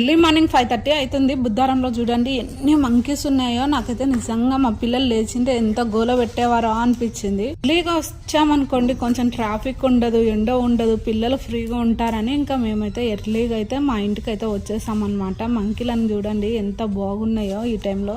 Early morning five thirty అవుతుంది. బుద్ధారంలో చూడండి ఎన్ని మంకీస్ ఉన్నాయో. నాకైతే నిజంగా మా పిల్లలు లేచింటే ఎంత గోల పెట్టేవారో అనిపించింది. ఎర్లీగా వచ్చామనుకోండి కొంచెం ట్రాఫిక్ ఉండదు ఎండ ఉండదు పిల్లలు ఫ్రీగా ఉంటారని ఇంకా మేమైతే ఎర్లీగా అయితే మా ఇంటికి అయితే వచ్చేసామన్నమాట. మంకీలను చూడండి ఎంత బాగున్నాయో ఈ టైంలో.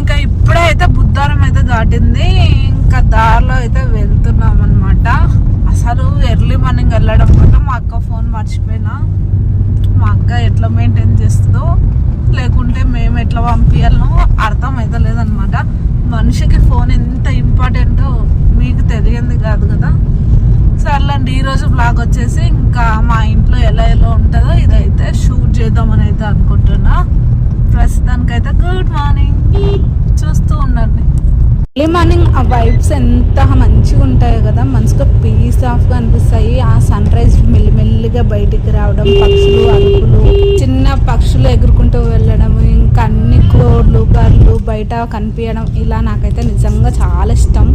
ఇంకా ఇప్పుడైతే బుద్ధారం అయితే దాటింది. ఇంకా దారిలో అయితే వెళ్తున్నాం అనమాట అసలు ఎర్లీ మార్నింగ్ వెళ్ళడం వల్ల మా అక్క ఫోన్ మర్చిపోయినా. మా అక్క ఎట్లా మెయింటైన్ చేస్తుందో లేకుంటే మేము ఎట్లా పంపించాలనో అర్థం అవుతలేదనమాట లేదనమాట మనిషికి ఫోన్ ఎంత ఇంపార్టెంటో మీకు తెలియంది కాదు కదా. సర్లేండి ఈరోజు బ్లాగ్ వచ్చేసి ఇంకా మా ఇంట్లో ఎలా ఎలా ఉంటుందో ఇదైతే షూట్ చేద్దామని అయితే అనుకుంటున్నా. ప్రస్తుతానికైతే గుడ్ మార్నింగ్ చూస్తూ ఉండండి. ఎర్లీ మార్నింగ్ ఆ వైబ్స్ ఎంత మంచిగా ఉంటాయో కదా మనసుకు పీస్ ఆఫ్గా అనిపిస్తాయి. ఆ సన్ రైజ్ మెల్లిమెల్లిగా బయటికి రావడం పక్షులు అరుపులు చిన్న పక్షులు ఎగురుకుంటూ వెళ్ళడం ఇంకా అన్ని కోళ్ళు గర్లు బయట కనిపించడం ఇలా నాకైతే నిజంగా చాలా ఇష్టం.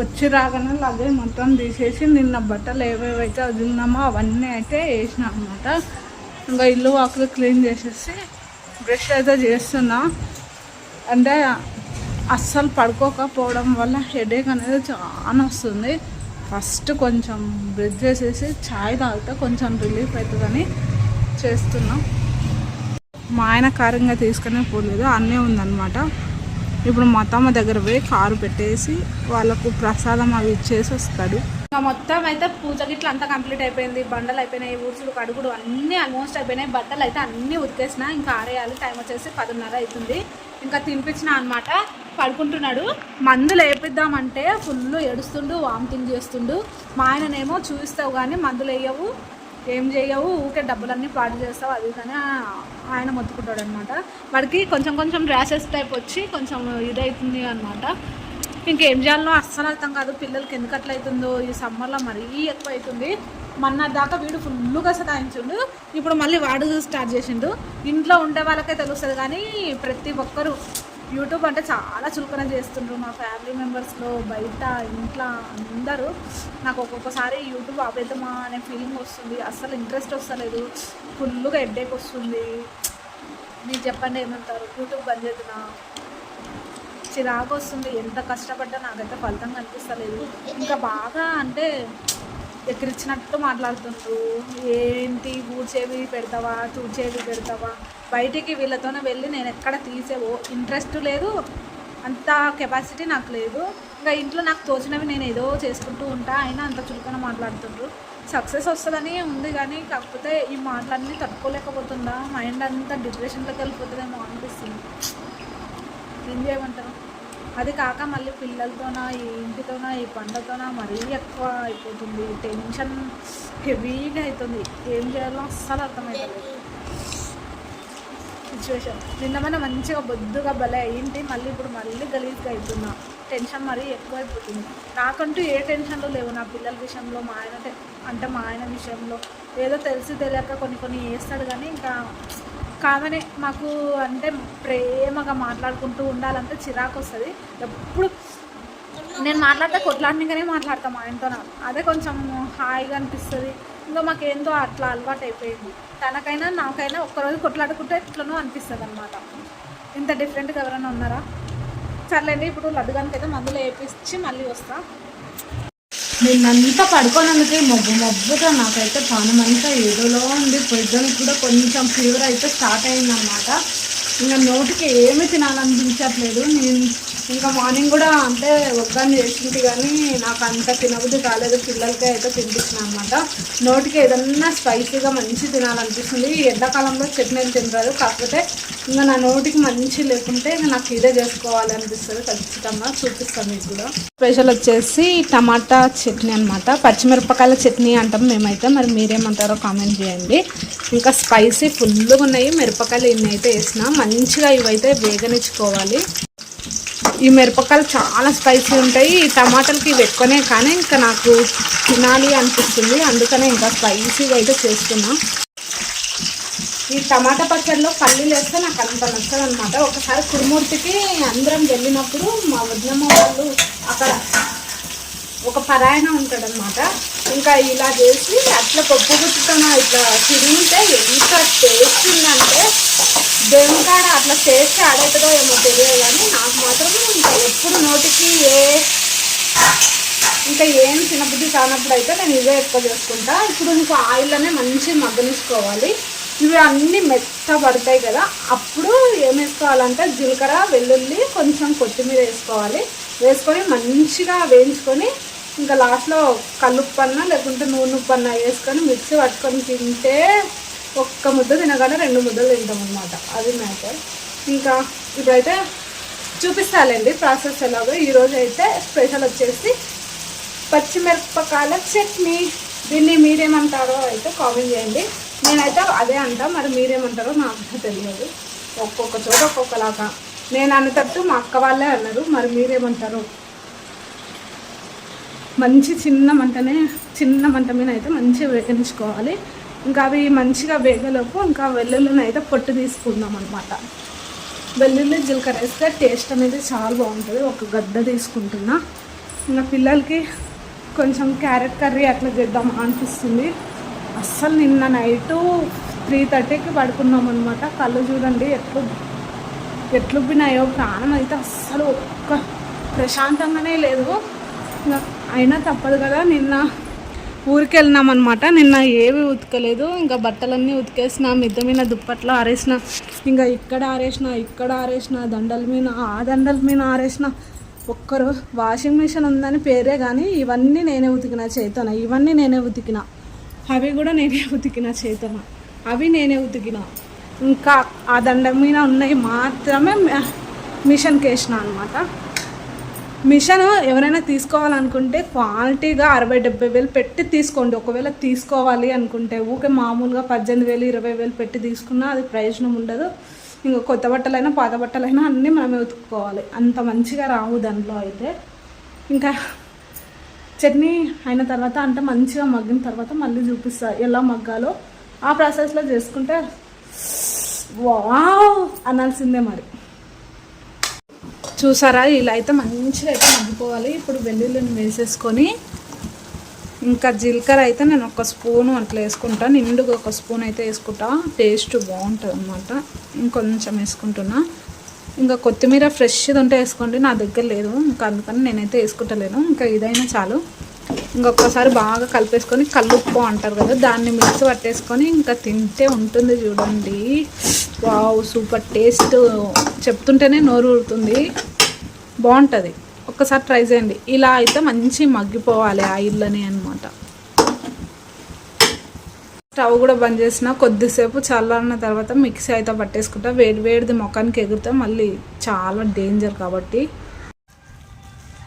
వచ్చి రాగానే అలాగే మొత్తం తీసేసి నిన్న బట్టలు ఏవేవైతే వదిలినామో అవన్నీ అయితే వేసిన అనమాట ఇంకా ఇల్లు వాకులు క్లీన్ చేసేసి బ్రష్ అయితే చేస్తున్నా. అంటే అస్సలు పడుకోకపోవడం వల్ల హెడేక్ అనేది చాలా వస్తుంది. ఫస్ట్ కొంచెం బ్రష్ చేసేసి చాయ్ తాగితే కొంచెం రిలీఫ్ అవుతుందని చేస్తున్నాం. మా ఆయన కారంగా తీసుకునే పోలేదు అన్నీ ఉందన్నమాట. ఇప్పుడు మా అత్తమ్మ దగ్గర పోయి కారు పెట్టేసి వాళ్ళకు ప్రసాదం అవి ఇచ్చేసి వస్తాడు. ఇంకా మొత్తం అయితే పూజ గిట్ల అంతా కంప్లీట్ అయిపోయింది. బండలు అయిపోయినాయి ఊడ్చులు కడుగుడు అన్నీ ఆల్మోస్ట్ అయిపోయినాయి. బట్టలు అయితే అన్నీ ఉతికేసిన ఇంకా ఆరేయాలి టైం వచ్చేసి పదిన్నర అవుతుంది. ఇంకా తినిపించిన అనమాట పడుకుంటున్నాడు. మందులు వేపిద్దామంటే ఫుల్ ఏడుస్తుండు వామిటింగ్ చేస్తుండు. మా ఆయననేమో చూపిస్తావు కానీ మందులు వేయవు ఏం చేయవు ఊకే డబ్బులన్నీ పాడు చేస్తావు అది కానీ ఆయన మొత్తుకుంటాడు అనమాట వాడికి కొంచెం కొంచెం ర్యాషెస్ టైప్ వచ్చి కొంచెం ఇదవుతుంది అనమాట ఇంకేం చేయాలో అస్సలు అర్థం కాదు పిల్లలకి ఎందుకు అట్లా అవుతుందో ఈ సమ్మర్లో మరీ ఎక్కువ అవుతుంది మొన్న దాకా వీడు ఫుల్గా సతాయించుండు ఇప్పుడు మళ్ళీ వాడు స్టార్ట్ చేసిండు. ఇంట్లో ఉండే వాళ్ళకే తెలుస్తుంది కానీ ప్రతి ఒక్కరు యూట్యూబ్ అంటే చాలా చులకన చేస్తుండ్రు మా ఫ్యామిలీ మెంబర్స్లో బయట ఇంట్లో అందరూ. నాకు ఒక్కొక్కసారి యూట్యూబ్ ఆపేద్దామా అనే ఫీలింగ్ వస్తుంది. అస్సలు ఇంట్రెస్ట్ వస్తలేదు. ఫుల్గా హెడ్డేక్ వస్తుంది. మీరు చెప్పండి ఏమంటారు? యూట్యూబ్ బంద్ చేద్దునా? చిరాకు వస్తుంది. ఎంత కష్టపడ్డా నాకైతే ఫలితం కనిపిస్తలేదు. ఇంకా బాగా అంటే ఎక్కిరించినట్టు మాట్లాడుతుండ్రు. ఏంటి ఊడ్చేవి పెడతావా? చూడ్చేవి పెడతావా? బయటికి వీళ్ళతోనే వెళ్ళి నేను ఎక్కడ తీసేవో ఇంట్రెస్ట్ లేదు. అంత కెపాసిటీ నాకు లేదు. ఇంకా ఇంట్లో నాకు తోచినవి నేను ఏదో చేసుకుంటూ ఉంటా. అయినా అంత చులకన మాట్లాడుతుండ్రు. సక్సెస్ వస్తుందని ఉంది కానీ కాకపోతే ఈ మాటలన్నీ తట్టుకోలేకపోతుందా? మైండ్ అంతా డిప్రెషన్లోకి వెళ్ళిపోతుందేమో అనిపిస్తుంది. ఏం చేయమంటారు అది కాక మళ్ళీ పిల్లలతోన ఈ ఇంటితోన ఈ పంటతోన మరీ ఎక్కువ అయిపోతుంది. టెన్షన్ హెవీగా అవుతుంది ఏం చేయాలో అస్సలు అర్థమవుతుంది సిచ్యువేషన్ నిన్నమైనా మంచిగా బొద్దుగా భలే అయ్యింది మళ్ళీ ఇప్పుడు మళ్ళీ గలీజ్గా అవుతున్నా టెన్షన్ మరీ ఎక్కువ అయిపోతుంది. నాకంటూ ఏ టెన్షన్లు లేవు నా పిల్లల విషయంలో మా ఆయన అంటే మా ఆయన విషయంలో. ఏదో తెలిసి తెలియక కొన్ని కొన్ని చేస్తాడు కానీ ఇంకా కామనే మాకు అంటే ప్రేమగా మాట్లాడుకుంటూ ఉండాలంటే చిరాకు వస్తుంది. ఎప్పుడు నేను మాట్లాడితే కొట్లాడినగానే మాట్లాడతాం మా ఆయనతో నాకు. అదే కొంచెం హాయిగా అనిపిస్తుంది. ఇంకా మాకేందో అట్లా అలవాటు అయిపోయింది తనకైనా నాకైనా ఒక్కరోజు కొట్లాడుకుంటే ఎట్లనో అనిపిస్తుంది అనమాట ఇంత డిఫరెంట్గా ఎవరైనా ఉన్నారా? సర్లేండి ఇప్పుడు లడ్డుగానికి అయితే మందులు వేపించి మళ్ళీ వస్తా. నిన్నంతా పడుకోనందుకే మబ్బు మబ్బుగా నాకైతే పానం అంతా ఏదోలో ఉంది. పొద్దునకి కూడా కొంచెం ఫీవర్ అయితే స్టార్ట్ అయిందన్నమాట ఇంకా నోటికి ఏమి తినాలనిపించట్లేదు. నేను ఇంకా మార్నింగ్ కూడా అంటే ఒక్కని చేసింది కానీ నాకు అంత తినబుద్ధి కాలేదు. పిల్లలకి అయితే తినిపించిన అనమాట నోటికి ఏదన్నా స్పైసీగా మంచి తినాలనిపిస్తుంది. ఎండాకాలంలో చట్నీలు తినరాదు. కాకపోతే ఇంకా నా నోటికి మంచి లేకుంటే నాకు ఇదే చేసుకోవాలి అనిపిస్తుంది. ఖచ్చితంగా చూపిస్తాను మీకు కూడా. స్పెషల్ వచ్చేసి టమాటా చట్నీ అనమాట పచ్చిమిరపకాయల చట్నీ అంటాం మేమైతే. మరి మీరేమంటారో కామెంట్ చేయండి. ఇంకా స్పైసీ ఫుల్గా ఉన్నాయి మిరపకాయలు ఇన్ని అయితే వేసిన మంచిగా ఇవైతే వేగనిచ్చుకోవాలి. ఈ మిరపకాయలు చాలా స్పైసీ ఉంటాయి. ఈ టమాటాలకి ఇవి ఎక్కువనే కానీ ఇంకా నాకు తినాలి అనిపిస్తుంది. అందుకనే ఇంకా స్పైసీగా అయితే చేస్తున్నా. ఈ టమాటా పచ్చడిలో పల్లీలు వేస్తే నాకు అంత నచ్చదు అనమాట ఒకసారి కురుమూర్తికి అందరం వెళ్ళినప్పుడు మా వదినమ్మ వాళ్ళు అక్కడ ఒక పరాయణ ఉంటాడనమాట. ఇంకా ఇలా చేసి అట్లా పప్పు గుట్టుతోన ఇట్లా తిరిగితే ఎంత టేస్ట్ ఉందంటే దేవుని కాడ అట్లా చేస్తే ఆడవుతుందో ఏమో తెలియదు కానీ నాకు మాత్రం ఇంకా ఎప్పుడు నోటికి ఏ ఇంకా ఏం తినబుద్ధి కానప్పుడు అయితే నేను ఇవే ఎక్కువ చేసుకుంటా. ఇప్పుడు ఇంకా ఆయిల్లోనే మంచి మగ్గనిసుకోవాలి ఇవి అన్నీ మెత్త పడతాయి కదా. అప్పుడు ఏం వేసుకోవాలంటే జీలకర్ర వెల్లుల్లి కొంచెం కొత్తిమీర వేసుకోవాలి. వేసుకొని మంచిగా వేయించుకొని ఇంకా లాస్ట్లో కల్లుప్పన్న లేకుంటే నూనె ఉప్పన్న వేసుకొని మిక్సీ పట్టుకొని తింటే ఒక్క ముద్ద తినగానే రెండు ముద్దలు తింటాం అనమాట అది మ్యాటర్ ఇంకా ఇప్పుడైతే చూపిస్తాలండి ప్రాసెస్ ఎలాగో. ఈరోజు అయితే స్పెషల్ వచ్చేసి పచ్చిమిరపకాయల చట్నీ. దీన్ని మీరేమంటారో అయితే కామెంట్ చేయండి. నేనైతే అదే అంటా మరి మీరేమంటారో నాకు తెలియదు. ఒక్కొక్క చోట ఒక్కొక్కలాగా. నేను అనేటట్టు మా అక్క వాళ్ళే అన్నారు మరి మీరేమంటారు? మంచి చిన్న మంటనే చిన్న మంట మీద అయితే మంచిగా వేగించుకోవాలి ఇంకా అవి మంచిగా వేగలోపు ఇంకా వెల్లుల్లిని అయితే పొట్టు తీసుకుందాం అనమాట వెల్లుల్లి జీలకర్ర వేస్తే టేస్ట్ అనేది చాలా బాగుంటుంది. ఒక గడ్డ తీసుకుంటున్నా. ఇంకా పిల్లలకి కొంచెం క్యారెట్ కర్రీ అట్లా చేద్దాం అనిపిస్తుంది. అస్సలు నిన్న నైటు త్రీ థర్టీకి పడుకున్నాం అనమాట కళ్ళు చూడండి ఎట్లు ఎట్లుబ్బినాయో ప్రాణం అయితే అస్సలు ఒక్క ప్రశాంతంగానే లేదు. ఇంకా అయినా తప్పదు కదా నిన్న ఊరికి వెళ్ళినాం అనమాట నిన్న ఏవి ఉతకలేదు ఇంకా బట్టలన్నీ ఉతికేసిన మిద్ద మీద దుప్పట్లో ఆరేసిన ఇంకా ఇక్కడ ఆరేసిన ఇక్కడ ఆరేసిన దండల మీద ఆ దండల మీద ఆరేసిన ఒక్కరు వాషింగ్ మిషన్ ఉందని పేరే కానీ ఇవన్నీ నేనే ఉతికిన చేతన. ఇవన్నీ నేనే ఉతికిన. అవి కూడా నేనే ఉతికిన చేతన. అవి నేనే ఉతికిన. ఇంకా ఆ దండ మీద ఉన్నవి మాత్రమే మిషన్కి వేసిన అనమాట మిషన్ ఎవరైనా తీసుకోవాలనుకుంటే క్వాలిటీగా అరవై డెబ్బై వేలు పెట్టి తీసుకోండి. ఒకవేళ తీసుకోవాలి అనుకుంటే ఊకే మామూలుగా పద్దెనిమిది వేలు ఇరవై వేలు పెట్టి తీసుకున్నా అది ప్రయోజనం ఉండదు. ఇంకా కొత్త బట్టలైనా పాత బట్టలైనా అన్నీ మనమే ఉతుక్కోవాలి. అంత మంచిగా రావు దాంట్లో అయితే. ఇంకా చట్నీ అయిన తర్వాత అంటే మంచిగా మగ్గిన తర్వాత మళ్ళీ చూపిస్తా ఎలా మగ్గాలో. ఆ ప్రాసెస్లో చేసుకుంటే వావ్! అనాల్సిందే మరి. చూసారా? ఇలా అయితే మంచిగా అయితే మగ్గిపోవాలి. ఇప్పుడు వెల్లుల్లిని వేసేసుకొని ఇంకా జీలకర్ర అయితే నేను ఒక స్పూను అట్లా వేసుకుంటా. నిండుగా ఒక స్పూన్ అయితే వేసుకుంటా. టేస్ట్ బాగుంటుంది అనమాట ఇంకొంచెం వేసుకుంటున్నా. ఇంకా కొత్తిమీర ఫ్రెష్ది ఉంటే వేసుకోండి. నా దగ్గర లేదు. ఇంకా అందుకని నేనైతే వేసుకుంటలేను. ఇంకా ఇదైనా చాలు. ఇంకొకసారి బాగా కలిపేసుకొని కల్లుప్పు అంటారు కదా దాన్ని మిక్స్ పట్టేసుకొని ఇంకా తింటే ఉంటుంది చూడండి. Wow super taste. చెప్తుంటేనే నోరు ఊరుతుంది. బాగుంటుంది. ఒక్కసారి ట్రై చేయండి. ఇలా అయితే మంచి మగ్గిపోవాలి ఆయిల్లోనే అనమాట స్టవ్ కూడా బంద్ చేసిన కొద్దిసేపు చల్లారిన తర్వాత మిక్సీ అయితే పట్టేసుకుంటా. వేడి వేడిది ముఖానికి ఎగిరితే మళ్ళీ చాలా డేంజర్ కాబట్టి.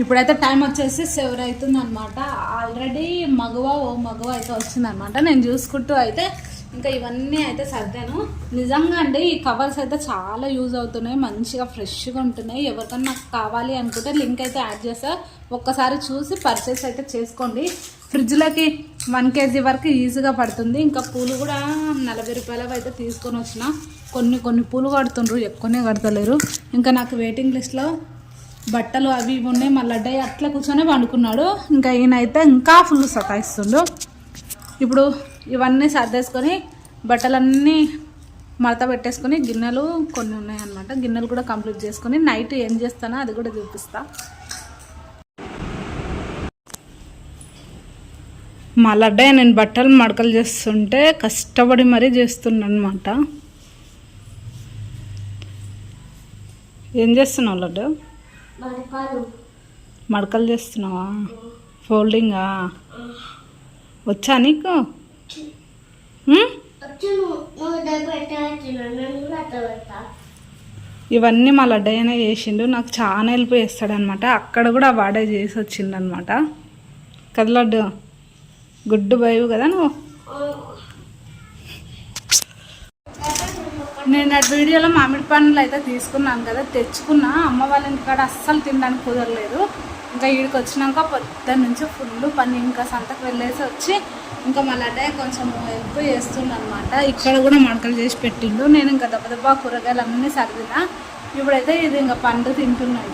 ఇప్పుడైతే టైం వచ్చేసి సెవెన్ అవుతుంది అనమాట ఆల్రెడీ మగవ ఓ మగవ అయితే వచ్చింది అనమాట నేను చూసుకుంటూ అయితే ఇంకా ఇవన్నీ అయితే సర్దాను. నిజంగా అండి ఈ కవర్స్ అయితే చాలా యూజ్ అవుతున్నాయి. మంచిగా ఫ్రెష్గా ఉంటున్నాయి. ఎవరికన్నా నాకు కావాలి అనుకుంటే లింక్ అయితే యాడ్ చేస్తా. ఒక్కసారి చూసి పర్చేస్ అయితే చేసుకోండి. ఫ్రిడ్జ్లోకి వన్ కేజీ వరకు ఈజీగా పడుతుంది. ఇంకా పూలు కూడా నలభై రూపాయలవి అయితే తీసుకొని వచ్చిన. కొన్ని కొన్ని పూలు కడుతుండ్రు ఎక్కువనే కడతలేరు. ఇంకా నాకు వెయిటింగ్ లిస్ట్లో బట్టలు అవి ఇవి ఉన్నాయి మళ్ళీ అడ్డాయి అట్లా కూర్చొని పండుకున్నాడు. ఇంకా ఈయనైతే అయితే ఇంకా ఫుల్ సతాయిస్తుండు. ఇప్పుడు ఇవన్నీ సర్దేసుకొని బట్టలన్నీ మడత పెట్టేసుకొని గిన్నెలు కొన్ని ఉన్నాయన్నమాట. గిన్నెలు కూడా కంప్లీట్ చేసుకొని నైట్ ఏం చేస్తానో అది కూడా చూపిస్తా. మా నేను బట్టలు మడకలు చేస్తుంటే కష్టపడి మరీ చేస్తుండ అనమాట ఏం చేస్తున్నావు లడ్డు? మడకలు. చేస్తున్నావా? ఫోల్డింగా? వచ్చా నీకు? ఇవన్నీ మా లడ్డయ్యనే చేసిండు. నాకు చాలా హెల్ప్ చేస్తాడనమాట అక్కడ కూడా వాడే చేసి వచ్చిండనమాట కదా లడ్డు? గుడ్డు బయవు కదా నువ్వు? నేను వీడియోలో మామిడి పండ్లు అయితే తీసుకున్నాను కదా తెచ్చుకున్నా. అమ్మ వాళ్ళ ఇంటికాడ అస్సలు తినడానికి కుదరలేదు. ఇంకా ఈడికి వచ్చినాక పొద్దున్న నుంచి ఫుల్ పని ఇంకా సంతకు వెళ్ళేసి వచ్చి ఇంకా మళ్ళీ కొంచెం హెల్ప్ చేస్తుండనమాట ఇక్కడ కూడా మడకలు చేసి పెట్టిండు. నేను ఇంకా దెబ్బ దెబ్బ కూరగాయలు అన్నీ సర్దినా. ఇప్పుడైతే ఇది ఇంకా పండు తింటున్నాయి.